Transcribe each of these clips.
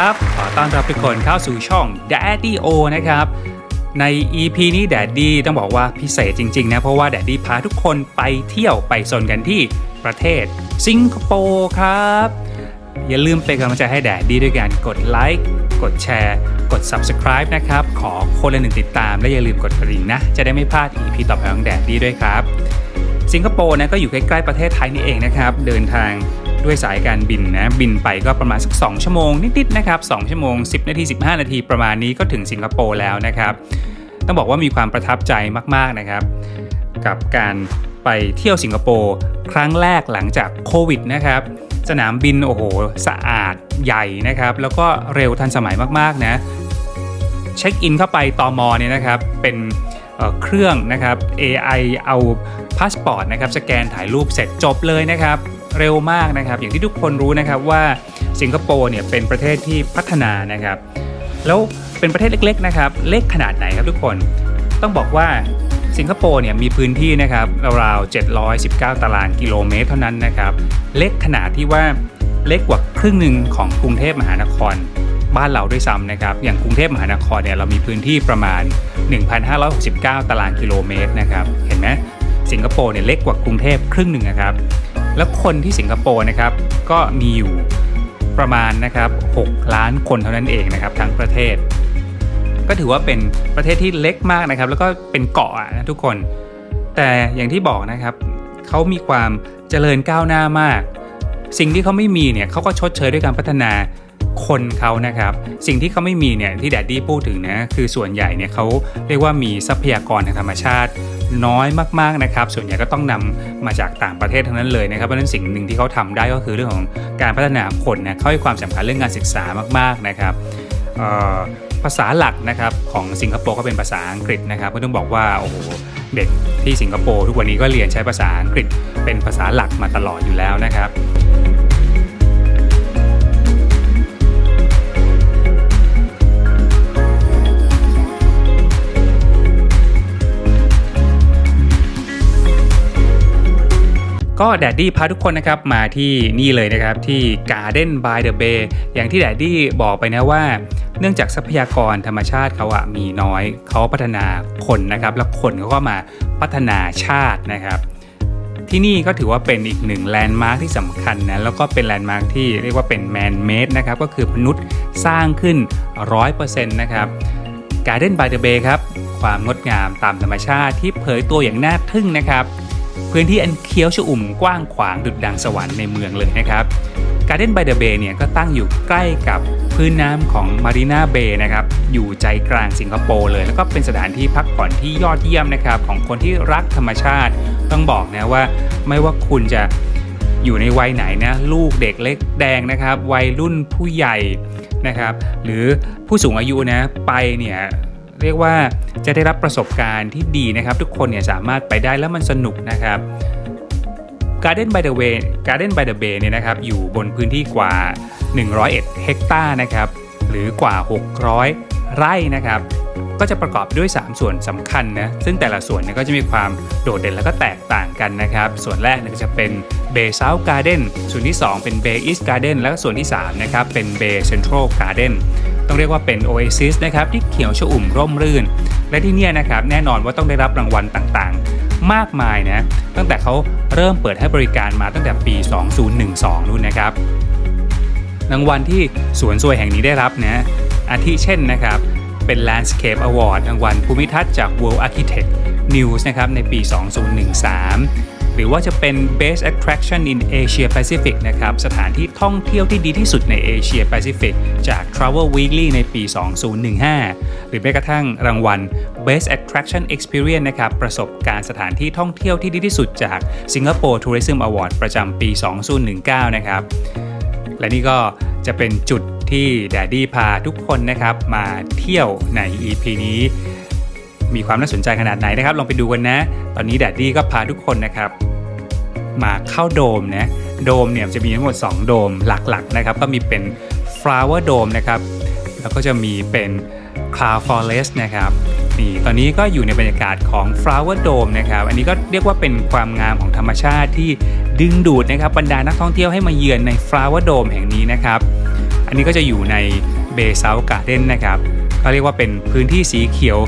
สวัสดีครับ ขอต้อนรับทุกคนเข้าสู่ช่อง Daddy O นะครับ ใน EP นี้ Daddy ต้องบอกว่าพิเศษจริง ๆ นะ เพราะว่า Daddy พาทุกคนไปเที่ยวไปโซนกันที่ประเทศสิงคโปร์ครับ อย่าลืมเป็นกำลังใจให้ Daddy ด้วยการกดไลค์กดแชร์กด Subscribe นะครับ ขอคนละหนึ่งติดตาม และอย่าลืมกดกระดิ่งนะ จะได้ไม่พลาด EP ต่อไปของ Daddy ด้วยครับ สิงคโปร์นะก็อยู่ใกล้ๆประเทศไทยนี่เองนะครับ เดินทาง ด้วยสายการบินนะบินไปก็ประมาณสัก 2 ชั่วโมงนิดๆนะครับ2ชั่วโมง 10 นาที 15 นาทีประมาณนี้ก็ถึงสิงคโปร์แล้วนะครับ ต้องบอกว่ามีความประทับใจมากๆนะครับ กับการไปเที่ยวสิงคโปร์ครั้งแรกหลังจากโควิดนะครับสนามบินโอ้โหสะอาดใหญ่นะครับ แล้วก็เร็วทันสมัยมากๆนะเช็คอินเข้าไปตอมอเนี่ยนะครับเป็นเเครื่องนะครับ AI เอาพาสปอร์ตนะครับสแกนถ่ายรูปเสร็จจบเลยนะครับ เร็วมากนะครับ อย่างที่ทุกคนรู้นะครับว่าสิงคโปร์เนี่ยเป็นประเทศที่พัฒนานะครับ แล้วเป็นประเทศเล็กๆนะครับ เล็กขนาดไหนครับทุกคน ต้องบอกว่าสิงคโปร์เนี่ยมีพื้นที่นะครับราวๆ719 ตารางกิโลเมตรเท่านั้นนะครับ เล็กขนาดที่ว่าเล็กกว่าครึ่งหนึ่งของกรุงเทพมหานครบ้านเราด้วยซ้ำนะครับ อย่างกรุงเทพมหานครเนี่ยเรามีพื้นที่ประมาณ 1,569 ตารางกิโลเมตรนะครับ เห็นไหมสิงคโปร์เนี่ยเล็กกว่ากรุงเทพครึ่งหนึ่งนะครับ แล้วคนที่สิงคโปร์นะครับก็มีอยู่ประมาณนะครับ6ล้านคนเท่านั้นเองนะครับทั้งประเทศ ก็ถือว่าเป็นประเทศที่เล็กมากนะครับ แล้วก็เป็นเกาะอะนะทุกคน แต่อย่างที่บอกนะครับเขามีความเจริญก้าวหน้ามาก สิ่งที่เขาไม่มีเนี่ยเขาก็ชดเชยด้วยการพัฒนาคนเขานะครับ สิ่งที่เขาไม่มีเนี่ยที่แดดดี้พูดถึงนะคือส่วนใหญ่เนี่ยเขาเรียกว่ามีทรัพยากรทางธรรมชาติ น้อยมากๆนะครับ ส่วนใหญ่ก็ต้องนำมาจากต่างประเทศทั้งนั้นเลยนะครับเพราะฉะนั้นสิ่งหนึ่งที่เขาทำได้ก็คือเรื่องของการพัฒนาคนนะเขาให้ความสำคัญเรื่องการศึกษามากๆนะครับภาษาหลักนะครับของสิงคโปร์ก็เป็นภาษาอังกฤษนะครับก็ต้องบอกว่าโอ้โหเด็กที่สิงคโปร์ทุกวันนี้ก็เรียนใช้ภาษาอังกฤษเป็นภาษาหลักมาตลอดอยู่แล้วนะครับ ก็แดดดี้พาทุกคนนะครับมาที่นี่เลยนะครับที่ Garden by the Bay อย่างที่แดดดี้บอกไปนะว่า เนื่องจากทรัพยากรธรรมชาติเขาอะมีน้อยเขาพัฒนาคนนะครับ แล้วคนเขาก็มาพัฒนาชาตินะครับ ที่นี่ก็ถือว่าเป็นอีกหนึ่งแลนด์มาร์คที่สำคัญนะแล้วก็เป็นแลนด์มาร์คที่เรียกว่าเป็นแมนเมดนะครับก็คือมนุษย์สร้างขึ้น 100%นะครับ Garden by the Bay ครับความงดงามตามธรรมชาติที่เผยตัวอย่างน่าทึ่งนะครับ พื้นที่อันเคี้ยวชอุ่มกว้างขวางดุจดังสวรรค์ในเมืองเลยนะครับ Garden by the Bay เบย์เนี่ยก็ตั้งอยู่ใกล้กับพื้นน้ำของ Marina Bay นะครับอยู่ใจกลางสิงคโปร์เลย แล้วก็เป็นสถานที่พักผ่อนที่ยอดเยี่ยมนะครับของคนที่รักธรรมชาติ ต้องบอกนะว่าไม่ว่าคุณจะอยู่ในวัยไหนนะลูกเด็กเล็กแดงนะครับ วัยรุ่นผู้ใหญ่นะครับ หรือผู้สูงอายุนะไปเนี่ย เรียกว่าจะได้รับประสบการณ์ที่ดีนะครับ ทุกคนเนี่ยสามารถไปได้แล้วมันสนุกนะครับ Garden by the Way Garden by the Bay เนี่ยนะครับอยู่บนพื้นที่กว่า 101 เฮกตาร์นะครับหรือกว่า 600 ไร่นะครับก็จะประกอบด้วย 3 ส่วนสำคัญนะซึ่งแต่ละส่วนเนี่ยก็จะมีความโดดเด่นแล้วก็แตกต่างกันนะครับ ส่วนแรกเนี่ยก็จะเป็น Bay South Garden ส่วนที่ 2 เป็น Bay East Garden แล้วก็ส่วนที่3นะครับเป็น Bay Central Garden ต้องเรียกว่าเป็น Oasis นะครับที่เขียวชอุ่มร่มรื่น และที่นี่นะครับแน่นอนว่าต้องได้รับรางวัลต่างๆ มากมายนะตั้งแต่เขาเริ่มเปิดให้บริการมาตั้งแต่ปี 2012 นู่นนะครับรางวัลที่สวนสวยแห่งนี้ได้รับนะอาทิเช่นนะครับเป็น Landscape Award รางวัลภูมิทัศน์จาก World Architect News นะครับในปี 2013 หรือว่าจะเป็น Best Attraction in Asia Pacific นะครับ สถานที่ท่องเที่ยวที่ดีที่สุดในเอเชียแปซิฟิกจาก Travel Weekly ในปี 2015 หรือแม้กระทั่งรางวัล Best Attraction Experience นะครับ ประสบการณ์สถานที่ท่องเที่ยวที่ดีที่สุดจาก Singapore Tourism Award ประจำปี 2019 นะครับ และนี่ก็จะเป็นจุดที่แดดดี้พาทุกคนนะครับมาเที่ยวใน EP นี้ มีความน่าสนใจขนาดไหนนะครับ ลองไปดูกันนะ ตอนนี้แดดดี้ก็พาทุกคนนะครับ มาเข้าโดมนะ โดมเนี่ยจะมีทั้งหมด 2 โดมหลักๆนะครับ ก็มีเป็น flower dome นะครับ แล้วก็จะมีเป็น cloud forest นะครับนี่ตอนนี้ก็อยู่ในบรรยากาศของ flower dome นะครับ อันนี้ก็เรียกว่าเป็นความงามของธรรมชาติที่ดึงดูดนะครับบรรดานักท่องเที่ยวให้มาเยือนใน flower dome แห่งนี้นะครับ อันนี้ก็จะอยู่ในเบเซาการ์เด้นนะครับก็เรียกว่าเป็นพื้นที่สีเขียว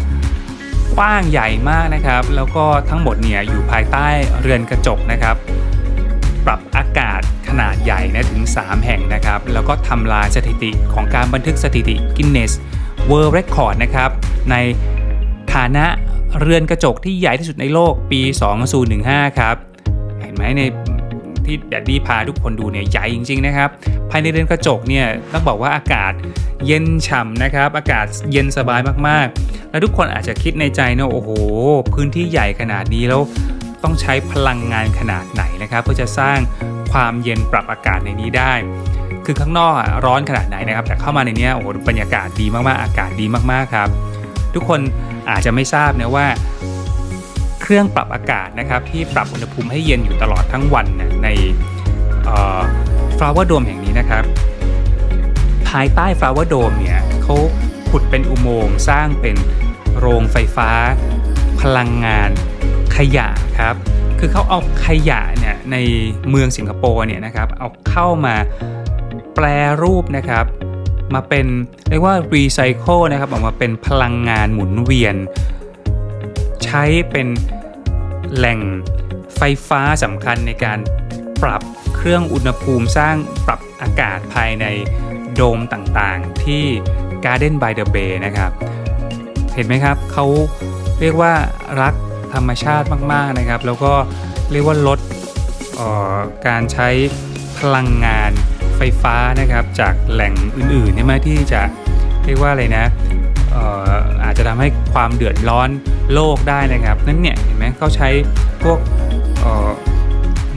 กว้างใหญ่มากนะครับ แล้วก็ทั้งหมดเนี่ยอยู่ภายใต้เรือนกระจกนะครับ ปรับอากาศขนาดใหญ่นะถึง 3 แห่งนะครับ แล้วก็ทำลายสถิติของการบันทึกสถิติกินเนสเวิ r ์ลเรคคอร์ดนะครับ ในฐานะเรือนกระจกที่ใหญ่ที่สุดในโลกปี 2015 ครับ เห็นไหมใน ที่แดดดี้พาทุกคนดูเนี่ยใหญ่จริงๆนะครับ ภายในเรือนกระจกเนี่ยต้องบอกว่าอากาศเย็นฉ่ำนะครับ อากาศเย็นสบายมากๆ แล้วทุกคนอาจจะคิดในใจนะโอ้โห พื้นที่ใหญ่ขนาดนี้แล้วต้องใช้พลังงานขนาดไหนนะครับเพื่อจะสร้างความเย็นปรับอากาศในนี้ได้ คือข้างนอกอะร้อนขนาดไหนนะครับ แต่เข้ามาในนี้โอ้โหบรรยากาศดีมากๆ อากาศดีมากๆครับ ทุกคนอาจจะไม่ทราบนะว่า เครื่องปรับอากาศนะครับที่ปรับอุณหภูมิให้เย็นอยู่ตลอดทั้งวันนะในฟลาวเวอร์โดมแห่งนี้นะครับ ภายใต้ฟลาวเวอร์โดมเนี่ยเขาขุดเป็นอุโมงค์สร้างเป็นโรงไฟฟ้า พลังงานขยะครับคือเขาเอาขยะเนี่ยในเมืองสิงคโปร์เนี่ยนะครับเอาเข้ามาแปรรูปนะครับมาเป็นเรียกว่ารีไซเคิลนะครับออกมาเป็นพลังงานหมุนเวียน ใช้เป็นแหล่งไฟฟ้าสำคัญในการปรับเครื่องอุณหภูมิสร้างปรับอากาศภายในโดมต่างๆ ที่ Garden by the Bay นะครับ เห็นไหมครับเขาเรียกว่ารักธรรมชาติมากๆนะครับ แล้วก็เรียกว่าลดออการใช้พลังงานไฟฟ้านะครับ จากแหล่งอื่นๆใช่ไหมที่จะเรียกว่าอะไรนะ อาจจะทำให้ความเดือดร้อนโลกได้นะครับนั่นเนี่ยเห็นไหมเขาใช้พวก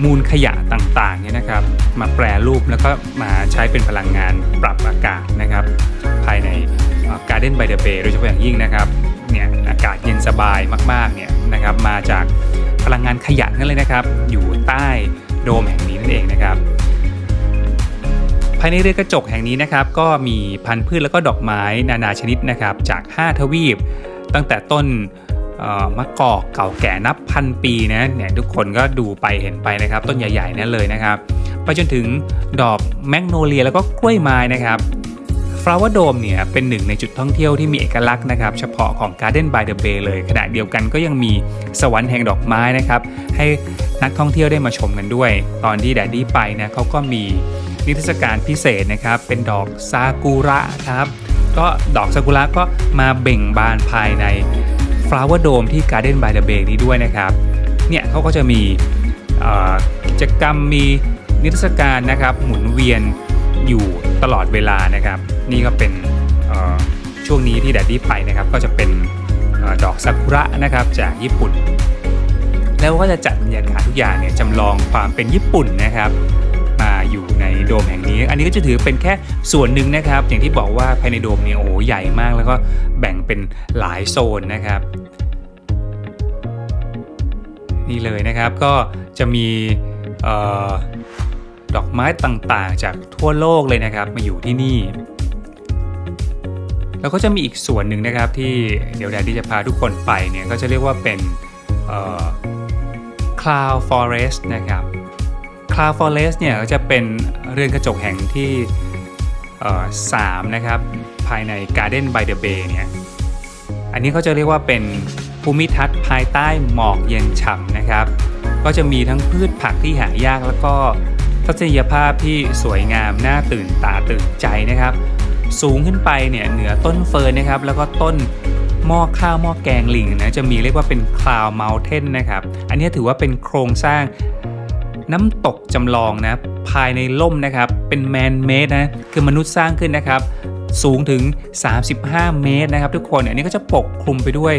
มูลขยะต่างๆเนี่ยนะครับ มาแปรรูปแล้วก็มาใช้เป็นพลังงานปรับอากาศนะครับ ภายใน Garden by the Bay โดยเฉพาะอย่างยิ่งนะครับเนี่ยอากาศเย็นสบายมากๆเนี่ยนะครับมาจากพลังงานขยะนั่นเลยนะครับ อยู่ใต้โดมแห่งนี้นั่นเองนะครับายในเรือกระจกแห่งนี้นะครับก็มีพันธุ์พืชแล้วก็ดอกไม้นานาชนิดนะครับจาก 5 ทวีป ตั้งแต่ต้นมะกอกเก่าแก่นับพันปีนะเนี่ยทุกคนก็ดูไปเห็นไปนะครับ ต้นใหญ่ๆนั่นเลยนะครับ ไปจนถึงดอกแมกโนเลียแล้วก็กล้วยไม้นะครับ Flower Dome เนี่ยเป็นหนึ่งในจุดท่องเที่ยวที่มีเอกลักษณ์นะครับ เฉพาะของ Garden by the Bay เลยขณะเดียวกันก็ยังมีสวรรค์แห่งดอกไม้นะครับ ให้นักท่องเที่ยวได้มาชมกันด้วย ตอนที่แดดดี้ไปนะเขาก็มี นิทรรศการพิเศษนะครับเป็นดอกซากุระครับก็ดอกซากุระก็มาเบ่งบานภายใน Flower Dome ที่ Garden by the Bay นี้ด้วยนะครับเนี่ยเขาก็จะมีกิจกรรมมีนิทรรศการนะครับหมุนเวียนอยู่ตลอดเวลานะครับ นี่ก็เป็นช่วงนี้ที่แดดดี้ไปนะครับก็จะเป็นอดอกซากุระนะครับจากญี่ปุ่น แล้วก็จะจัดบรรยากาศทุกอย่างเนี่ยจำลองความเป็นญี่ปุ่นนะครับ โดมแห่งนี้ อันนี้ก็จะถือเป็นแค่ส่วนหนึ่งนะครับ อย่างที่บอกว่าภายในโดมเนี่ยโอ้โหใหญ่มากแล้วก็แบ่งเป็นหลายโซนนะครับ นี่เลยนะครับก็จะมีออดอกไม้ต่างๆ จากทั่วโลกเลยนะครับ มาอยู่ที่นี่แล้วก็จะมีอีกส่วนหนึ่งนะครับที่เดี๋ยวแดดดี้จะพาทุกคนไปเนี่ยก็จะเรียกว่าเป็น Cloud Forest นะครับ Cloud Forest เนี่ยก็จะเป็นเรือนกระจกแห่งที่สามนะครับภายใน Garden by the Bay เนี่ยอันนี้เขาจะเรียกว่าเป็นภูมิทัศน์ภายใต้หมอกเย็นฉ่ำนะครับ ก็จะมีทั้งพืชผักที่หายากแล้วก็ทัศนียภาพที่สวยงามน่าตื่นตาตื่นใจนะครับ สูงขึ้นไปเนี่ยเหนือต้นเฟิร์นนะครับ แล้วก็ต้นหม้อข้าวหม้อแกงลิงนะจะมีเรียกว่าเป็นคลาวเมลเทนนะครับ อันนี้ถือว่าเป็นโครงสร้าง น้ำตกจำลองนะภายในล่มนะครับ เป็นแมนเมดนะคือมนุษย์สร้างขึ้นนะครับ สูงถึง 35 เมตรนะครับ ทุกคนอันนี้ก็จะปกคลุมไปด้วย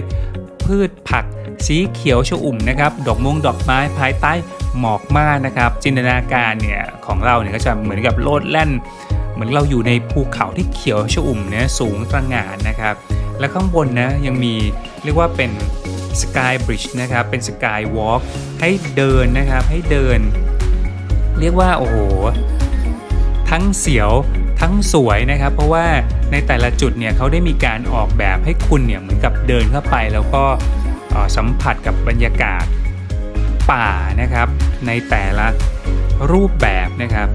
พืชผักสีเขียวชอุ่มนะครับ ดอกมงดอกไม้ภายใต้หมอกมากนะครับ จินตนาการเนี่ยของเราเนี่ยก็จะเหมือนกับโลดแล่น เหมือนเราอยู่ในภูเขาที่เขียวชอุ่มเนี่ยสูงตระหง่านนะครับ และข้างบนนะยังมีเรียกว่าเป็น สกายบริดจ์นะครับ เป็นสกายวอล์กให้เดินนะครับ ให้เดิน เรียกว่า โอ้โห ทั้งเสียวทั้งสวยนะครับ เพราะว่าในแต่ละจุดเนี่ยเขาได้มีการออกแบบให้คุณเนี่ยเหมือนกับเดินเข้าไป แล้วก็สัมผัสกับบรรยากาศป่านะครับ ในแต่ละรูปแบบนะครับ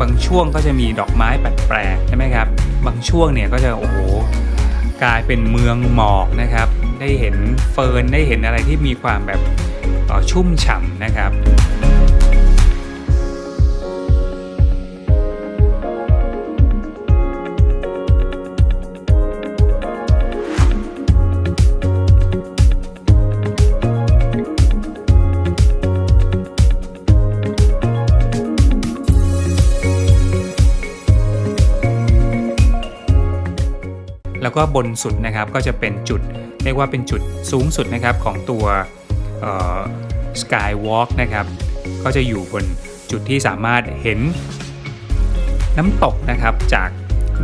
บางช่วงก็จะมีดอกไม้แปลกๆใช่ไหมครับ บางช่วงเนี่ยก็จะโอ้โหกลายเป็นเมืองหมอกนะครับ ได้เห็นเฟิร์นได้เห็นอะไรที่มีความแบบออชุ่มฉ่ำนะครับแล้วก็บนสุดนะครับก็จะเป็นจุด เรียกว่าเป็นจุดสูงสุดนะครับของตัวสกายวอล์กนะครับก็จะอยู่บนจุดที่สามารถเห็นน้ำตกนะครับจาก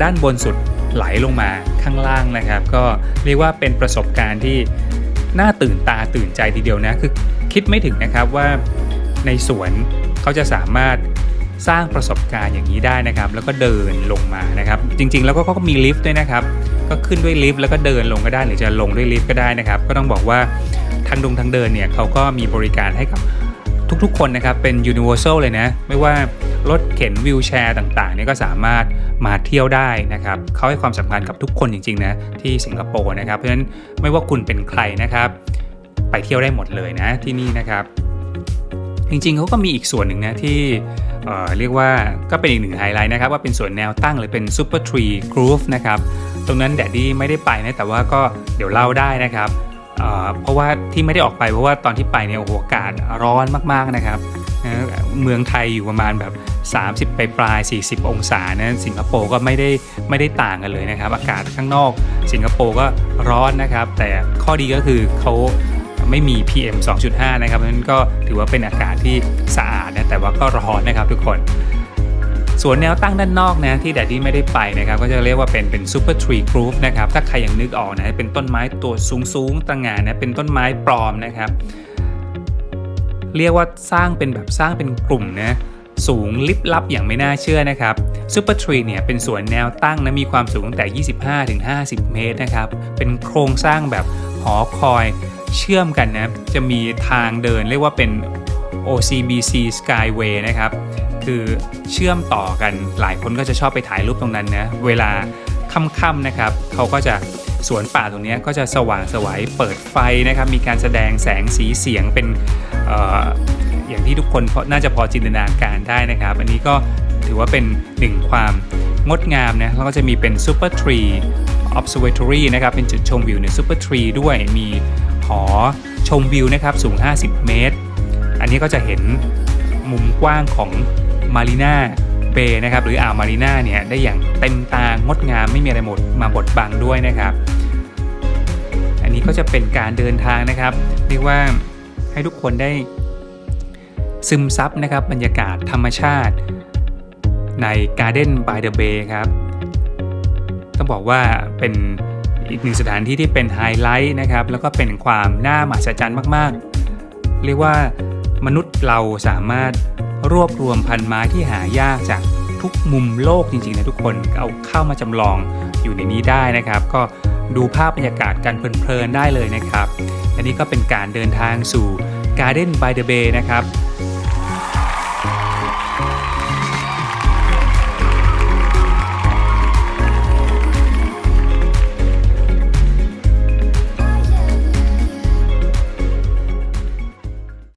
ด้านบนสุดไหลลงมาข้างล่างนะครับ ก็เรียกว่าเป็นประสบการณ์ที่น่าตื่นตาตื่นใจทีเดียวนะคือคิดไม่ถึงนะครับว่าในสวนเขาจะสามารถสร้างประสบการณ์อย่างนี้ได้นะครับ แล้วก็เดินลงมานะครับ จริงๆ แล้วก็เขาก็มีลิฟต์ด้วยนะครับ ก็ขึ้นด้วยลิฟต์แล้วก็เดินลงก็ได้หรือจะลงด้วยลิฟต์ก็ได้นะครับ ก็ต้องบอกว่าทางดงทางเดินเนี่ยเขาก็มีบริการให้กับทุกๆ คนนะครับ เป็น universal เลยนะ ไม่ว่ารถเข็นวิวแชร์ต่างๆเนี่ยก็สามารถมาเที่ยวได้นะครับเขาให้ความสำคัญกับทุกคนจริงๆนะที่สิงคโปร์นะครับ เพราะฉะนั้นไม่ว่าคุณเป็นใครนะครับ ไปเที่ยวได้หมดเลยนะที่นี่นะครับ จริงๆเขาก็มีอีกส่วนหนึ่งนะที่เเรียกว่าก็เป็นอีกหนึ่งไฮไลท์นะครับ ว่าเป็นส่วนแนวตั้งหรือเป็น Super Tree Groove นะครับ ตรงนั้นแดดดี้ไม่ได้ไปนะแต่ว่าก็เดี๋ยวเล่าได้นะครับเเพราะว่าที่ไม่ได้ออกไปเพราะว่าตอนที่ไปเนี่ยโอ้โหอากาศร้อนมากๆนะครับเมืองไทยอยู่ประมาณแบบ 30 ไปปลาย 40 องศานะสิงคโปร์ก็ไม่ได้ไม่ได้ต่างกันเลยนะครับ อากาศข้างนอก สิงคโปร์ก็ร้อนนะครับ แต่ข้อดีก็คือเขา ไม่มี PM 2.5 นะครับนั้นก็ถือว่าเป็นอากาศที่สะอาดนะแต่ว่าก็ร้อนนะครับทุกคน ส่วนแนวตั้งด้านนอกนะที่แดดดี้ไม่ได้ไปนะครับก็จะเรียกว่าเป็นเป็น Super Tree Group นะครับถ้าใครยังนึกออกนะเป็นต้นไม้ตัวสูงๆตระหง่านนะเป็นต้นไม้ปลอมนะครับเรียกว่าสร้างเป็นแบบสร้างเป็นกลุ่มนะสูงลิบลับอย่างไม่น่าเชื่อนะครับ Super Tree เนี่ยเป็นสวนแนวตั้งนะมีความสูงตั้งแต่ 25-50 เมตรนะครับ เป็นโครงสร้างแบบหอคอย เชื่อมกันนะจะมีทางเดินเรียกว่าเป็น OCBC Skyway นะครับ คือเชื่อมต่อกันหลายคนก็จะชอบไปถ่ายรูปตรงนั้นนะ เวลาค่ำๆนะครับ เขาก็จะสวนป่าตรงนี้ก็จะสว่างสวยเปิดไฟนะครับ มีการแสดงแสงสีเสียงเป็นอออย่างที่ทุกคนน่าจะพอจินตนาการได้นะครับ อันนี้ก็ถือว่าเป็นหนึ่งความงดงามนะ แล้วก็จะมีเป็น Super Tree Observatory นะครับ เป็นจุดชมวิวใน Super Tree ด้วยมี อชมวิวนะครับสูง 50 เมตร อันนี้ก็จะเห็นมุมกว้างของมารีนาเบย์นะครับหรืออ่าวมารีนาเนี่ยได้อย่างเต็มตางดงามไม่มีอะไรหมดมาบดบังด้วยนะครับ อันนี้ก็จะเป็นการเดินทางนะครับเรียกว่าให้ทุกคนได้ซึมซับนะครับบรรยากาศธรรมชาติใน Garden by the Bay ครับ ต้องบอกว่าเป็น อีกหนึ่งสถานที่ที่เป็นไฮไลท์นะครับ แล้วก็เป็นความน่ามหัศจรรย์มากๆ เรียกว่ามนุษย์เราสามารถรวบรวมพันไม้ที่หายากจากทุกมุมโลกจริงๆนะทุกคนเอาเข้ามาจำลองอยู่ในนี้ได้นะครับ ก็ดูภาพบรรยากาศกันเพลินๆได้เลยนะครับ อันนี้ก็เป็นการเดินทางสู่ Garden by the Bay นะครับ